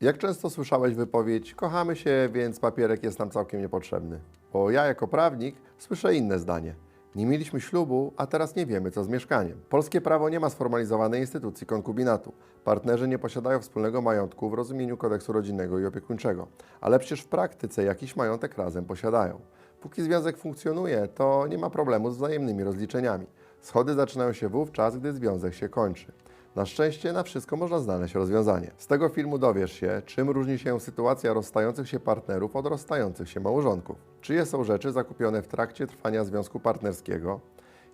Jak często słyszałeś wypowiedź kochamy się, więc papierek jest nam całkiem niepotrzebny? Bo ja jako prawnik słyszę inne zdanie. Nie mieliśmy ślubu, a teraz nie wiemy, co z mieszkaniem. Polskie prawo nie ma sformalizowanej instytucji konkubinatu. Partnerzy nie posiadają wspólnego majątku w rozumieniu kodeksu rodzinnego i opiekuńczego, ale przecież w praktyce jakiś majątek razem posiadają. Póki związek funkcjonuje, to nie ma problemu z wzajemnymi rozliczeniami. Schody zaczynają się wówczas, gdy związek się kończy. Na szczęście na wszystko można znaleźć rozwiązanie. Z tego filmu dowiesz się, czym różni się sytuacja rozstających się partnerów od rozstających się małżonków. Czyje są rzeczy zakupione w trakcie trwania związku partnerskiego,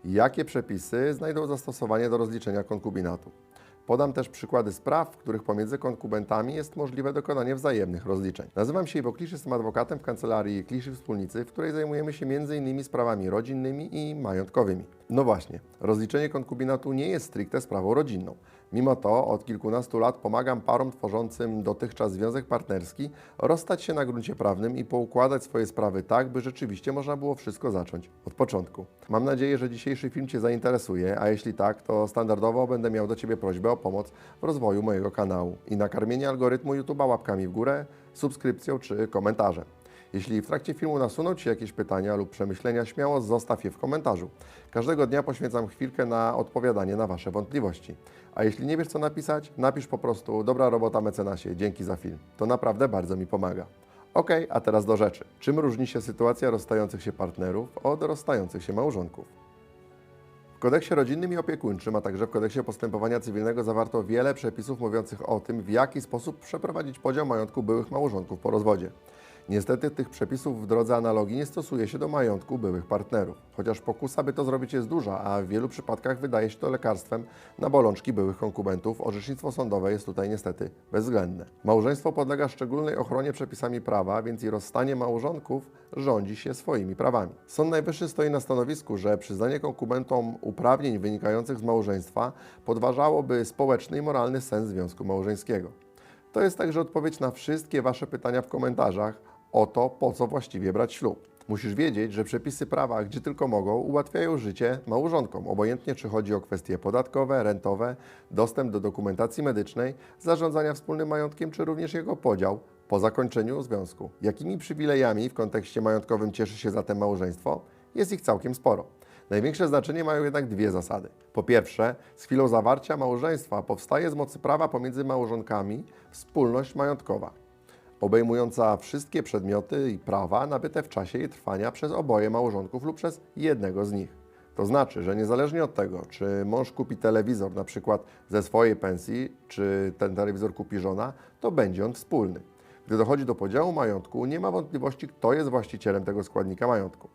jakie przepisy znajdą zastosowanie do rozliczenia konkubinatu. Podam też przykłady spraw, w których pomiędzy konkubentami jest możliwe dokonanie wzajemnych rozliczeń. Nazywam się Iwo Klisz, jestem adwokatem w kancelarii Kliszy Wspólnicy, w której zajmujemy się m.in. sprawami rodzinnymi i majątkowymi. No właśnie, rozliczenie konkubinatu nie jest stricte sprawą rodzinną. Mimo to od kilkunastu lat pomagam parom tworzącym dotychczas związek partnerski rozstać się na gruncie prawnym i poukładać swoje sprawy tak, by rzeczywiście można było wszystko zacząć od początku. Mam nadzieję, że dzisiejszy film Cię zainteresuje, a jeśli tak, to standardowo będę miał do Ciebie prośbę o pomoc w rozwoju mojego kanału i nakarmienie algorytmu YouTube'a łapkami w górę, subskrypcją czy komentarzem. Jeśli w trakcie filmu nasuną Ci jakieś pytania lub przemyślenia, śmiało zostaw je w komentarzu. Każdego dnia poświęcam chwilkę na odpowiadanie na Wasze wątpliwości. A jeśli nie wiesz co napisać, napisz po prostu dobra robota mecenasie, dzięki za film. To naprawdę bardzo mi pomaga. Ok, a teraz do rzeczy. Czym różni się sytuacja rozstających się partnerów od rozstających się małżonków? W kodeksie rodzinnym i opiekuńczym, a także w kodeksie postępowania cywilnego zawarto wiele przepisów mówiących o tym, w jaki sposób przeprowadzić podział majątku byłych małżonków po rozwodzie. Niestety tych przepisów w drodze analogii nie stosuje się do majątku byłych partnerów. Chociaż pokusa, by to zrobić jest duża, a w wielu przypadkach wydaje się to lekarstwem na bolączki byłych konkubentów, orzecznictwo sądowe jest tutaj niestety bezwzględne. Małżeństwo podlega szczególnej ochronie przepisami prawa, więc i rozstanie małżonków rządzi się swoimi prawami. Sąd Najwyższy stoi na stanowisku, że przyznanie konkubentom uprawnień wynikających z małżeństwa podważałoby społeczny i moralny sens związku małżeńskiego. To jest także odpowiedź na wszystkie Wasze pytania w komentarzach o to, po co właściwie brać ślub. Musisz wiedzieć, że przepisy prawa, gdzie tylko mogą, ułatwiają życie małżonkom, obojętnie czy chodzi o kwestie podatkowe, rentowe, dostęp do dokumentacji medycznej, zarządzania wspólnym majątkiem, czy również jego podział po zakończeniu związku. Jakimi przywilejami w kontekście majątkowym cieszy się zatem małżeństwo? Jest ich całkiem sporo. Największe znaczenie mają jednak dwie zasady. Po pierwsze, z chwilą zawarcia małżeństwa powstaje z mocy prawa pomiędzy małżonkami wspólność majątkowa, obejmująca wszystkie przedmioty i prawa nabyte w czasie jej trwania przez oboje małżonków lub przez jednego z nich. To znaczy, że niezależnie od tego, czy mąż kupi telewizor na przykład ze swojej pensji, czy ten telewizor kupi żona, to będzie on wspólny. Gdy dochodzi do podziału majątku, nie ma wątpliwości, kto jest właścicielem tego składnika majątku.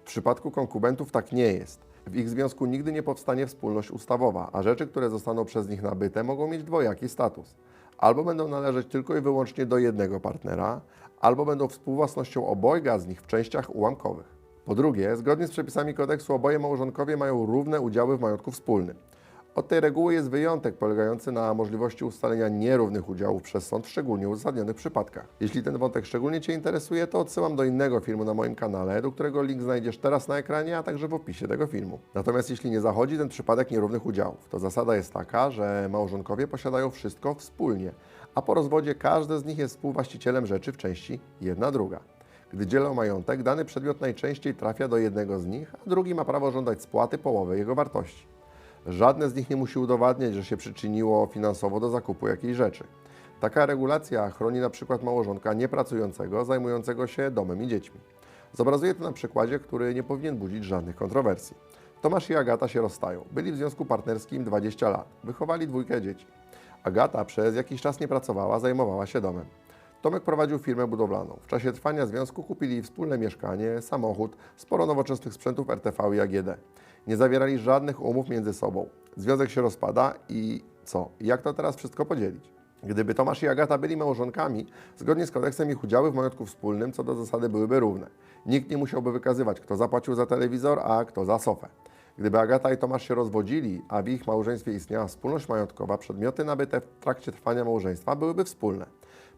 W przypadku konkubentów tak nie jest. W ich związku nigdy nie powstanie wspólność ustawowa, a rzeczy, które zostaną przez nich nabyte, mogą mieć dwojaki status. Albo będą należeć tylko i wyłącznie do jednego partnera, albo będą współwłasnością obojga z nich w częściach ułamkowych. Po drugie, zgodnie z przepisami kodeksu oboje małżonkowie mają równe udziały w majątku wspólnym. Od tej reguły jest wyjątek polegający na możliwości ustalenia nierównych udziałów przez sąd w szczególnie uzasadnionych przypadkach. Jeśli ten wątek szczególnie Cię interesuje, to odsyłam do innego filmu na moim kanale, do którego link znajdziesz teraz na ekranie, a także w opisie tego filmu. Natomiast jeśli nie zachodzi ten przypadek nierównych udziałów, to zasada jest taka, że małżonkowie posiadają wszystko wspólnie, a po rozwodzie każdy z nich jest współwłaścicielem rzeczy w części jedna druga. Gdy dzielą majątek, dany przedmiot najczęściej trafia do jednego z nich, a drugi ma prawo żądać spłaty połowy jego wartości. Żadne z nich nie musi udowadniać, że się przyczyniło finansowo do zakupu jakiejś rzeczy. Taka regulacja chroni na przykład małżonka niepracującego, zajmującego się domem i dziećmi. Zobrazuję to na przykładzie, który nie powinien budzić żadnych kontrowersji. Tomasz i Agata się rozstają. Byli w związku partnerskim 20 lat. Wychowali dwójkę dzieci. Agata przez jakiś czas nie pracowała, zajmowała się domem. Tomek prowadził firmę budowlaną. W czasie trwania związku kupili wspólne mieszkanie, samochód, sporo nowoczesnych sprzętów RTV i AGD. Nie zawierali żadnych umów między sobą. Związek się rozpada i co? Jak to teraz wszystko podzielić? Gdyby Tomasz i Agata byli małżonkami, zgodnie z kodeksem ich udziały w majątku wspólnym co do zasady byłyby równe. Nikt nie musiałby wykazywać, kto zapłacił za telewizor, a kto za sofę. Gdyby Agata i Tomasz się rozwodzili, a w ich małżeństwie istniała wspólność majątkowa, przedmioty nabyte w trakcie trwania małżeństwa byłyby wspólne.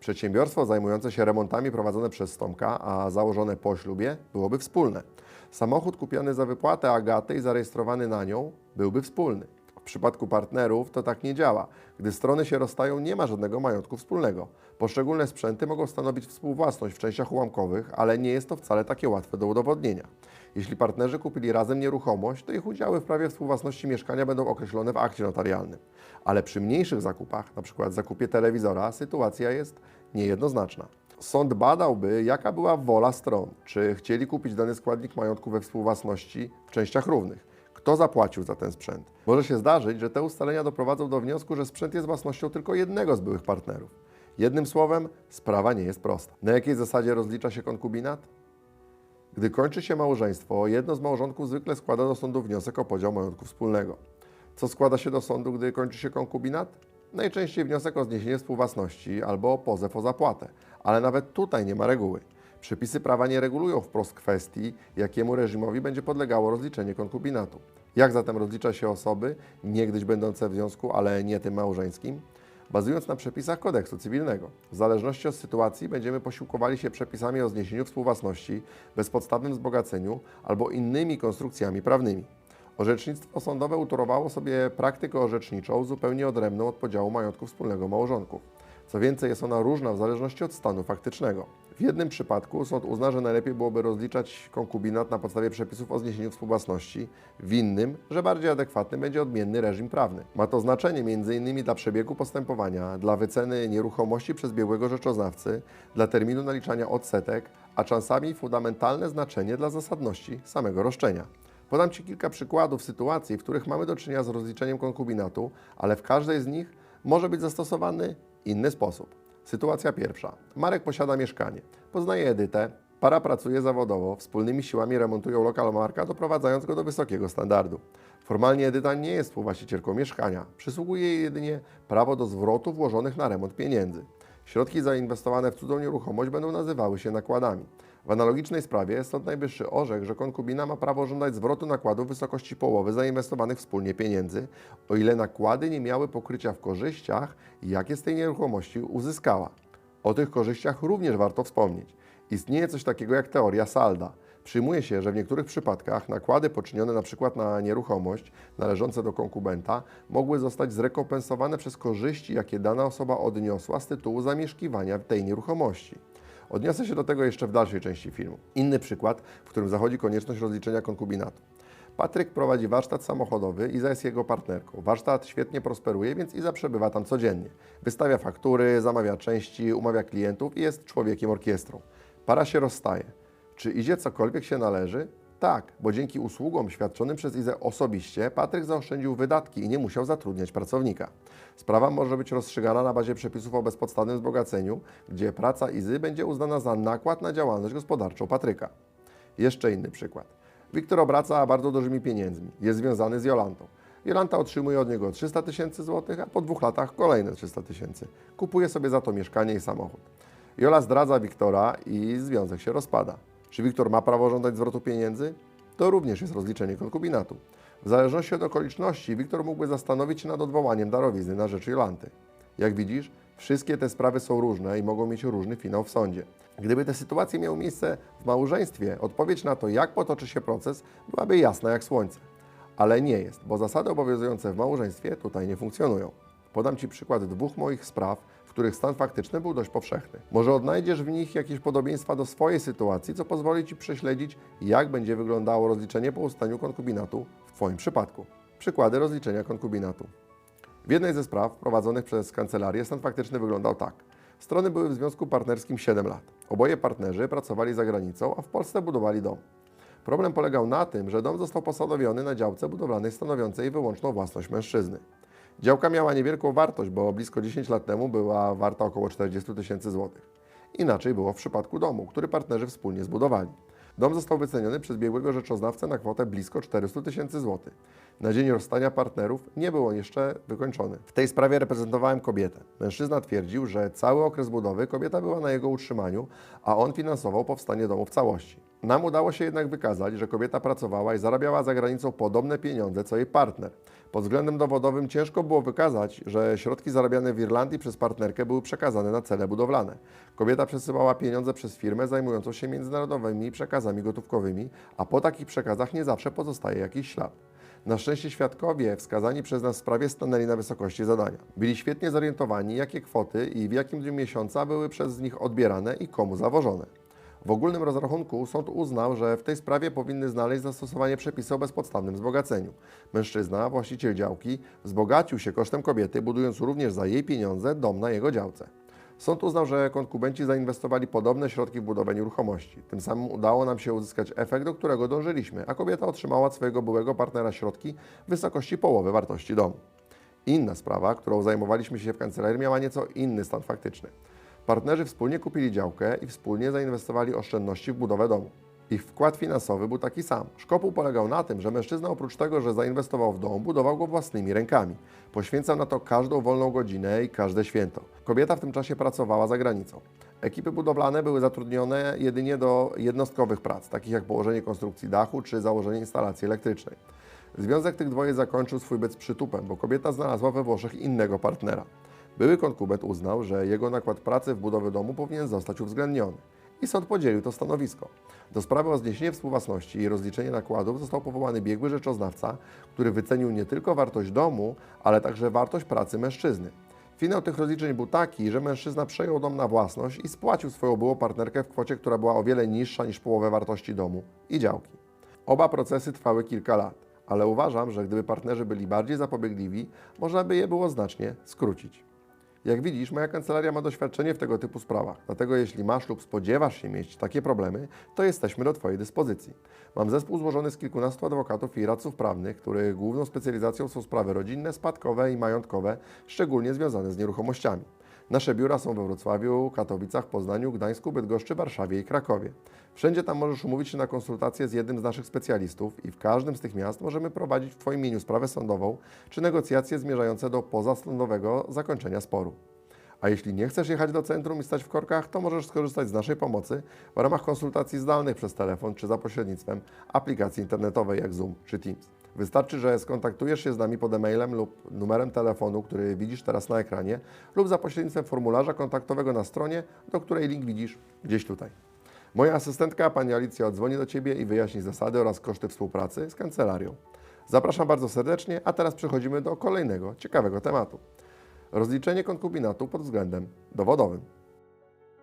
Przedsiębiorstwo zajmujące się remontami prowadzone przez Tomka, a założone po ślubie, byłoby wspólne. Samochód kupiony za wypłatę Agaty i zarejestrowany na nią byłby wspólny. W przypadku partnerów to tak nie działa. Gdy strony się rozstają, nie ma żadnego majątku wspólnego. Poszczególne sprzęty mogą stanowić współwłasność w częściach ułamkowych, ale nie jest to wcale takie łatwe do udowodnienia. Jeśli partnerzy kupili razem nieruchomość, to ich udziały w prawie współwłasności mieszkania będą określone w akcie notarialnym. Ale przy mniejszych zakupach, np. zakupie telewizora, sytuacja jest niejednoznaczna. Sąd badałby, jaka była wola stron, czy chcieli kupić dany składnik majątku we współwłasności w częściach równych. Kto zapłacił za ten sprzęt? Może się zdarzyć, że te ustalenia doprowadzą do wniosku, że sprzęt jest własnością tylko jednego z byłych partnerów. Jednym słowem, sprawa nie jest prosta. Na jakiej zasadzie rozlicza się konkubinat? Gdy kończy się małżeństwo, jedno z małżonków zwykle składa do sądu wniosek o podział majątku wspólnego. Co składa się do sądu, gdy kończy się konkubinat? Najczęściej wniosek o zniesienie współwłasności albo pozew o zapłatę, ale nawet tutaj nie ma reguły. Przepisy prawa nie regulują wprost kwestii, jakiemu reżimowi będzie podlegało rozliczenie konkubinatu. Jak zatem rozlicza się osoby, niegdyś będące w związku, ale nie tym małżeńskim? Bazując na przepisach kodeksu cywilnego. W zależności od sytuacji będziemy posiłkowali się przepisami o zniesieniu współwłasności, bezpodstawnym wzbogaceniu albo innymi konstrukcjami prawnymi. Orzecznictwo sądowe utorowało sobie praktykę orzeczniczą zupełnie odrębną od podziału majątku wspólnego małżonków. Co więcej, jest ona różna w zależności od stanu faktycznego. W jednym przypadku sąd uzna, że najlepiej byłoby rozliczać konkubinat na podstawie przepisów o zniesieniu współwłasności, w innym, że bardziej adekwatny będzie odmienny reżim prawny. Ma to znaczenie m.in. dla przebiegu postępowania, dla wyceny nieruchomości przez biegłego rzeczoznawcy, dla terminu naliczania odsetek, a czasami fundamentalne znaczenie dla zasadności samego roszczenia. Podam Ci kilka przykładów sytuacji, w których mamy do czynienia z rozliczeniem konkubinatu, ale w każdej z nich może być zastosowany inny sposób. Sytuacja pierwsza. Marek posiada mieszkanie. Poznaje Edytę. Para pracuje zawodowo, wspólnymi siłami remontują lokal Marka, doprowadzając go do wysokiego standardu. Formalnie Edyta nie jest współwłaścicielką mieszkania. Przysługuje jej jedynie prawo do zwrotu włożonych na remont pieniędzy. Środki zainwestowane w cudzą nieruchomość będą nazywały się nakładami. W analogicznej sprawie Sąd Najwyższy orzekł, że konkubina ma prawo żądać zwrotu nakładów w wysokości połowy zainwestowanych wspólnie pieniędzy, o ile nakłady nie miały pokrycia w korzyściach, jakie z tej nieruchomości uzyskała. O tych korzyściach również warto wspomnieć. Istnieje coś takiego jak teoria salda. Przyjmuje się, że w niektórych przypadkach nakłady poczynione np. na nieruchomość należące do konkubenta mogły zostać zrekompensowane przez korzyści, jakie dana osoba odniosła z tytułu zamieszkiwania tej nieruchomości. Odniosę się do tego jeszcze w dalszej części filmu. Inny przykład, w którym zachodzi konieczność rozliczenia konkubinatu. Patryk prowadzi warsztat samochodowy, Iza jest jego partnerką. Warsztat świetnie prosperuje, więc Iza przebywa tam codziennie. Wystawia faktury, zamawia części, umawia klientów i jest człowiekiem orkiestrą. Para się rozstaje. Czy Izie cokolwiek się należy? Tak, bo dzięki usługom świadczonym przez Izę osobiście Patryk zaoszczędził wydatki i nie musiał zatrudniać pracownika. Sprawa może być rozstrzygana na bazie przepisów o bezpodstawnym wzbogaceniu, gdzie praca Izy będzie uznana za nakład na działalność gospodarczą Patryka. Jeszcze inny przykład. Wiktor obraca bardzo dużymi pieniędzmi. Jest związany z Jolantą. Jolanta otrzymuje od niego 300 tysięcy złotych, a po dwóch latach kolejne 300 tysięcy. Kupuje sobie za to mieszkanie i samochód. Jola zdradza Wiktora i związek się rozpada. Czy Wiktor ma prawo żądać zwrotu pieniędzy? To również jest rozliczenie konkubinatu. W zależności od okoliczności Wiktor mógłby zastanowić się nad odwołaniem darowizny na rzecz Jolanty. Jak widzisz, wszystkie te sprawy są różne i mogą mieć różny finał w sądzie. Gdyby te sytuacje miały miejsce w małżeństwie, odpowiedź na to, jak potoczy się proces, byłaby jasna jak słońce. Ale nie jest, bo zasady obowiązujące w małżeństwie tutaj nie funkcjonują. Podam Ci przykład dwóch moich spraw, których stan faktyczny był dość powszechny. Może odnajdziesz w nich jakieś podobieństwa do swojej sytuacji, co pozwoli Ci prześledzić, jak będzie wyglądało rozliczenie po ustaniu konkubinatu w Twoim przypadku. Przykłady rozliczenia konkubinatu. W jednej ze spraw prowadzonych przez kancelarię stan faktyczny wyglądał tak. Strony były w związku partnerskim 7 lat. Oboje partnerzy pracowali za granicą, a w Polsce budowali dom. Problem polegał na tym, że dom został posadowiony na działce budowlanej stanowiącej wyłączną własność mężczyzny. Działka miała niewielką wartość, bo blisko 10 lat temu była warta około 40 tysięcy złotych. Inaczej było w przypadku domu, który partnerzy wspólnie zbudowali. Dom został wyceniony przez biegłego rzeczoznawcę na kwotę blisko 400 tysięcy złotych. Na dzień rozstania partnerów nie był on jeszcze wykończony. W tej sprawie reprezentowałem kobietę. Mężczyzna twierdził, że cały okres budowy kobieta była na jego utrzymaniu, a on finansował powstanie domu w całości. Nam udało się jednak wykazać, że kobieta pracowała i zarabiała za granicą podobne pieniądze co jej partner. Pod względem dowodowym ciężko było wykazać, że środki zarabiane w Irlandii przez partnerkę były przekazane na cele budowlane. Kobieta przesyłała pieniądze przez firmę zajmującą się międzynarodowymi przekazami gotówkowymi, a po takich przekazach nie zawsze pozostaje jakiś ślad. Na szczęście świadkowie wskazani przez nas w sprawie stanęli na wysokości zadania. Byli świetnie zorientowani, jakie kwoty i w jakim dniu miesiąca były przez nich odbierane i komu zawożone. W ogólnym rozrachunku sąd uznał, że w tej sprawie powinny znaleźć zastosowanie przepisy o bezpodstawnym wzbogaceniu. Mężczyzna, właściciel działki, wzbogacił się kosztem kobiety, budując również za jej pieniądze dom na jego działce. Sąd uznał, że konkubenci zainwestowali podobne środki w budowę nieruchomości. Tym samym udało nam się uzyskać efekt, do którego dążyliśmy, a kobieta otrzymała od swojego byłego partnera środki w wysokości połowy wartości domu. Inna sprawa, którą zajmowaliśmy się w kancelarii, miała nieco inny stan faktyczny. Partnerzy wspólnie kupili działkę i wspólnie zainwestowali oszczędności w budowę domu. Ich wkład finansowy był taki sam. Szkopuł polegał na tym, że mężczyzna oprócz tego, że zainwestował w dom, budował go własnymi rękami. Poświęcał na to każdą wolną godzinę i każde święto. Kobieta w tym czasie pracowała za granicą. Ekipy budowlane były zatrudnione jedynie do jednostkowych prac, takich jak położenie konstrukcji dachu czy założenie instalacji elektrycznej. Związek tych dwoje zakończył swój byt przytupem, bo kobieta znalazła we Włoszech innego partnera. Były konkubent uznał, że jego nakład pracy w budowę domu powinien zostać uwzględniony. I sąd podzielił to stanowisko. Do sprawy o zniesienie współwłasności i rozliczenie nakładów został powołany biegły rzeczoznawca, który wycenił nie tylko wartość domu, ale także wartość pracy mężczyzny. Finał tych rozliczeń był taki, że mężczyzna przejął dom na własność i spłacił swoją byłą partnerkę w kwocie, która była o wiele niższa niż połowę wartości domu i działki. Oba procesy trwały kilka lat, ale uważam, że gdyby partnerzy byli bardziej zapobiegliwi, można by je było znacznie skrócić. Jak widzisz, moja kancelaria ma doświadczenie w tego typu sprawach, dlatego jeśli masz lub spodziewasz się mieć takie problemy, to jesteśmy do Twojej dyspozycji. Mam zespół złożony z kilkunastu adwokatów i radców prawnych, których główną specjalizacją są sprawy rodzinne, spadkowe i majątkowe, szczególnie związane z nieruchomościami. Nasze biura są we Wrocławiu, Katowicach, Poznaniu, Gdańsku, Bydgoszczy, Warszawie i Krakowie. Wszędzie tam możesz umówić się na konsultację z jednym z naszych specjalistów i w każdym z tych miast możemy prowadzić w Twoim imieniu sprawę sądową czy negocjacje zmierzające do pozasądowego zakończenia sporu. A jeśli nie chcesz jechać do centrum i stać w korkach, to możesz skorzystać z naszej pomocy w ramach konsultacji zdalnych przez telefon czy za pośrednictwem aplikacji internetowej jak Zoom czy Teams. Wystarczy, że skontaktujesz się z nami pod e-mailem lub numerem telefonu, który widzisz teraz na ekranie, lub za pośrednictwem formularza kontaktowego na stronie, do której link widzisz gdzieś tutaj. Moja asystentka, pani Alicja, odzwoni do Ciebie i wyjaśni zasady oraz koszty współpracy z kancelarią. Zapraszam bardzo serdecznie, a teraz przechodzimy do kolejnego ciekawego tematu. Rozliczenie konkubinatu pod względem dowodowym.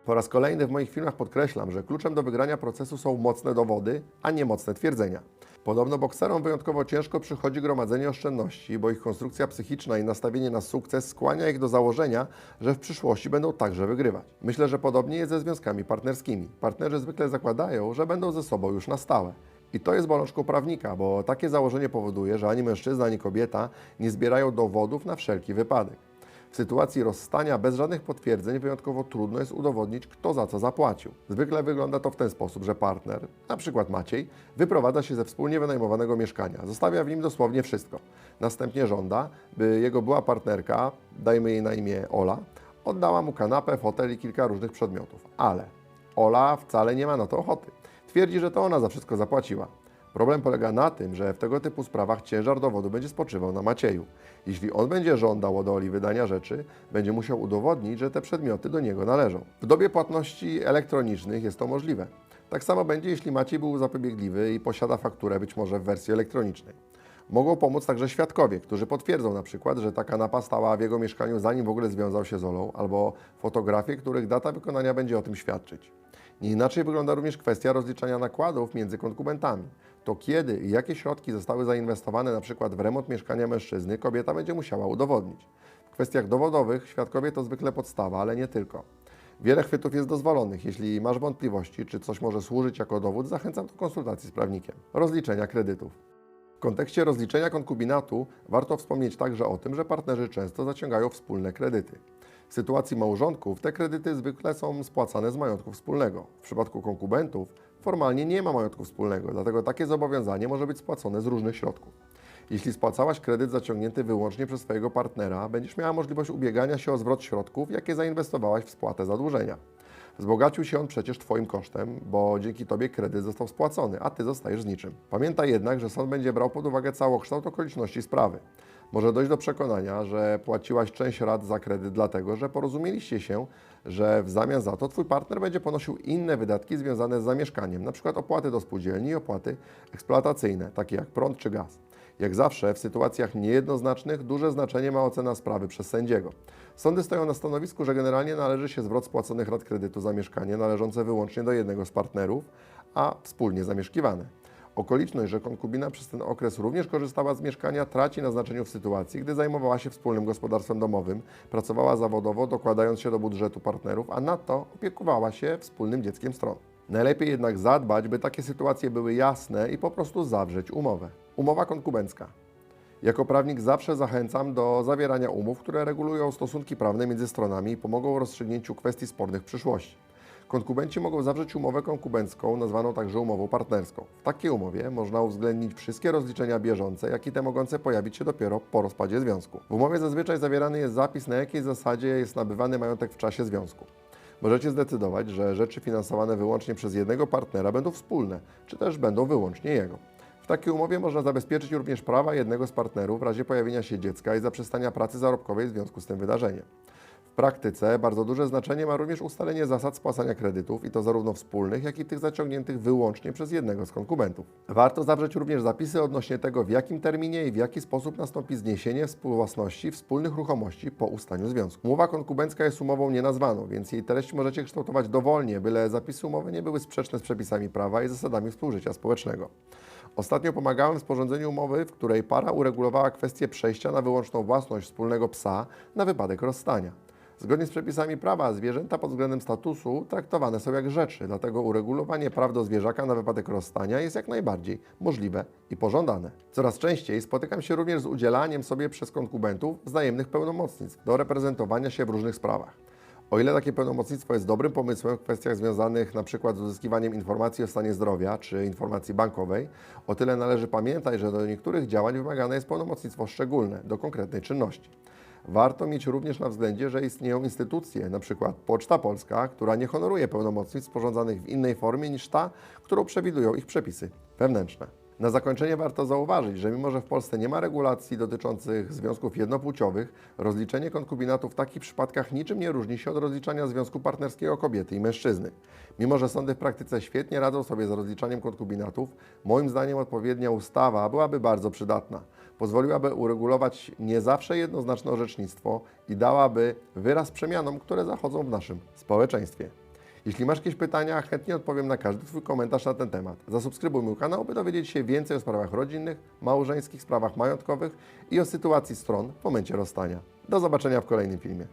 Po raz kolejny w moich filmach podkreślam, że kluczem do wygrania procesu są mocne dowody, a nie mocne twierdzenia. Podobno bokserom wyjątkowo ciężko przychodzi gromadzenie oszczędności, bo ich konstrukcja psychiczna i nastawienie na sukces skłania ich do założenia, że w przyszłości będą także wygrywać. Myślę, że podobnie jest ze związkami partnerskimi. Partnerzy zwykle zakładają, że będą ze sobą już na stałe. I to jest bolączką prawnika, bo takie założenie powoduje, że ani mężczyzna, ani kobieta nie zbierają dowodów na wszelki wypadek. W sytuacji rozstania bez żadnych potwierdzeń wyjątkowo trudno jest udowodnić, kto za co zapłacił. Zwykle wygląda to w ten sposób, że partner, na przykład Maciej, wyprowadza się ze wspólnie wynajmowanego mieszkania, zostawia w nim dosłownie wszystko. Następnie żąda, by jego była partnerka, dajmy jej na imię Ola, oddała mu kanapę, fotel i kilka różnych przedmiotów. Ale Ola wcale nie ma na to ochoty. Twierdzi, że to ona za wszystko zapłaciła. Problem polega na tym, że w tego typu sprawach ciężar dowodu będzie spoczywał na Macieju. Jeśli on będzie żądał od Oli wydania rzeczy, będzie musiał udowodnić, że te przedmioty do niego należą. W dobie płatności elektronicznych jest to możliwe. Tak samo będzie, jeśli Maciej był zapobiegliwy i posiada fakturę być może w wersji elektronicznej. Mogą pomóc także świadkowie, którzy potwierdzą na przykład, że ta kanapa stała w jego mieszkaniu zanim w ogóle związał się z Olą, albo fotografie, których data wykonania będzie o tym świadczyć. Nie inaczej wygląda również kwestia rozliczania nakładów między konkubentami. To kiedy i jakie środki zostały zainwestowane przykład w remont mieszkania mężczyzny, kobieta będzie musiała udowodnić. W kwestiach dowodowych świadkowie to zwykle podstawa, ale nie tylko. Wiele chwytów jest dozwolonych. Jeśli masz wątpliwości, czy coś może służyć jako dowód, zachęcam do konsultacji z prawnikiem. Rozliczenia kredytów. W kontekście rozliczenia konkubinatu warto wspomnieć także o tym, że partnerzy często zaciągają wspólne kredyty. W sytuacji małżonków te kredyty zwykle są spłacane z majątku wspólnego. W przypadku konkubentów formalnie nie ma majątku wspólnego, dlatego takie zobowiązanie może być spłacone z różnych środków. Jeśli spłacałaś kredyt zaciągnięty wyłącznie przez swojego partnera, będziesz miała możliwość ubiegania się o zwrot środków, jakie zainwestowałaś w spłatę zadłużenia. Wzbogacił się on przecież Twoim kosztem, bo dzięki Tobie kredyt został spłacony, a Ty zostajesz z niczym. Pamiętaj jednak, że sąd będzie brał pod uwagę całokształt okoliczności sprawy. Może dojść do przekonania, że płaciłaś część rat za kredyt dlatego, że porozumieliście się, że w zamian za to Twój partner będzie ponosił inne wydatki związane z zamieszkaniem, np. opłaty do spółdzielni i opłaty eksploatacyjne, takie jak prąd czy gaz. Jak zawsze w sytuacjach niejednoznacznych duże znaczenie ma ocena sprawy przez sędziego. Sądy stoją na stanowisku, że generalnie należy się zwrot spłaconych rat kredytu za mieszkanie należące wyłącznie do jednego z partnerów, a wspólnie zamieszkiwane. Okoliczność, że konkubina przez ten okres również korzystała z mieszkania, traci na znaczeniu w sytuacji, gdy zajmowała się wspólnym gospodarstwem domowym, pracowała zawodowo, dokładając się do budżetu partnerów, a nadto opiekowała się wspólnym dzieckiem stron. Najlepiej jednak zadbać, by takie sytuacje były jasne i po prostu zawrzeć umowę. Umowa konkubencka. Jako prawnik zawsze zachęcam do zawierania umów, które regulują stosunki prawne między stronami i pomogą w rozstrzygnięciu kwestii spornych w przyszłości. Konkubenci mogą zawrzeć umowę konkubencką, nazwaną także umową partnerską. W takiej umowie można uwzględnić wszystkie rozliczenia bieżące, jak i te mogące pojawić się dopiero po rozpadzie związku. W umowie zazwyczaj zawierany jest zapis, na jakiej zasadzie jest nabywany majątek w czasie związku. Możecie zdecydować, że rzeczy finansowane wyłącznie przez jednego partnera będą wspólne, czy też będą wyłącznie jego. W takiej umowie można zabezpieczyć również prawa jednego z partnerów w razie pojawienia się dziecka i zaprzestania pracy zarobkowej w związku z tym wydarzeniem. Praktyce bardzo duże znaczenie ma również ustalenie zasad spłacania kredytów i to zarówno wspólnych, jak i tych zaciągniętych wyłącznie przez jednego z konkubentów. Warto zawrzeć również zapisy odnośnie tego, w jakim terminie i w jaki sposób nastąpi zniesienie współwłasności wspólnych ruchomości po ustaniu związku. Umowa konkubencka jest umową nienazwaną, więc jej treść możecie kształtować dowolnie, byle zapisy umowy nie były sprzeczne z przepisami prawa i zasadami współżycia społecznego. Ostatnio pomagałem w sporządzeniu umowy, w której para uregulowała kwestię przejścia na wyłączną własność wspólnego psa na wypadek rozstania. Zgodnie z przepisami prawa zwierzęta pod względem statusu traktowane są jak rzeczy, dlatego uregulowanie praw do zwierzaka na wypadek rozstania jest jak najbardziej możliwe i pożądane. Coraz częściej spotykam się również z udzielaniem sobie przez konkubentów wzajemnych pełnomocnictw do reprezentowania się w różnych sprawach. O ile takie pełnomocnictwo jest dobrym pomysłem w kwestiach związanych np. z uzyskiwaniem informacji o stanie zdrowia czy informacji bankowej, o tyle należy pamiętać, że do niektórych działań wymagane jest pełnomocnictwo szczególne do konkretnej czynności. Warto mieć również na względzie, że istnieją instytucje, np. Poczta Polska, która nie honoruje pełnomocnictw sporządzanych w innej formie niż ta, którą przewidują ich przepisy wewnętrzne. Na zakończenie warto zauważyć, że mimo że w Polsce nie ma regulacji dotyczących związków jednopłciowych, rozliczenie konkubinatu w takich przypadkach niczym nie różni się od rozliczania związku partnerskiego kobiety i mężczyzny. Mimo że sądy w praktyce świetnie radzą sobie z rozliczaniem konkubinatów, moim zdaniem odpowiednia ustawa byłaby bardzo przydatna. Pozwoliłaby uregulować nie zawsze jednoznaczne orzecznictwo i dałaby wyraz przemianom, które zachodzą w naszym społeczeństwie. Jeśli masz jakieś pytania, chętnie odpowiem na każdy Twój komentarz na ten temat. Zasubskrybuj mój kanał, by dowiedzieć się więcej o sprawach rodzinnych, małżeńskich, sprawach majątkowych i o sytuacji stron w momencie rozstania. Do zobaczenia w kolejnym filmie.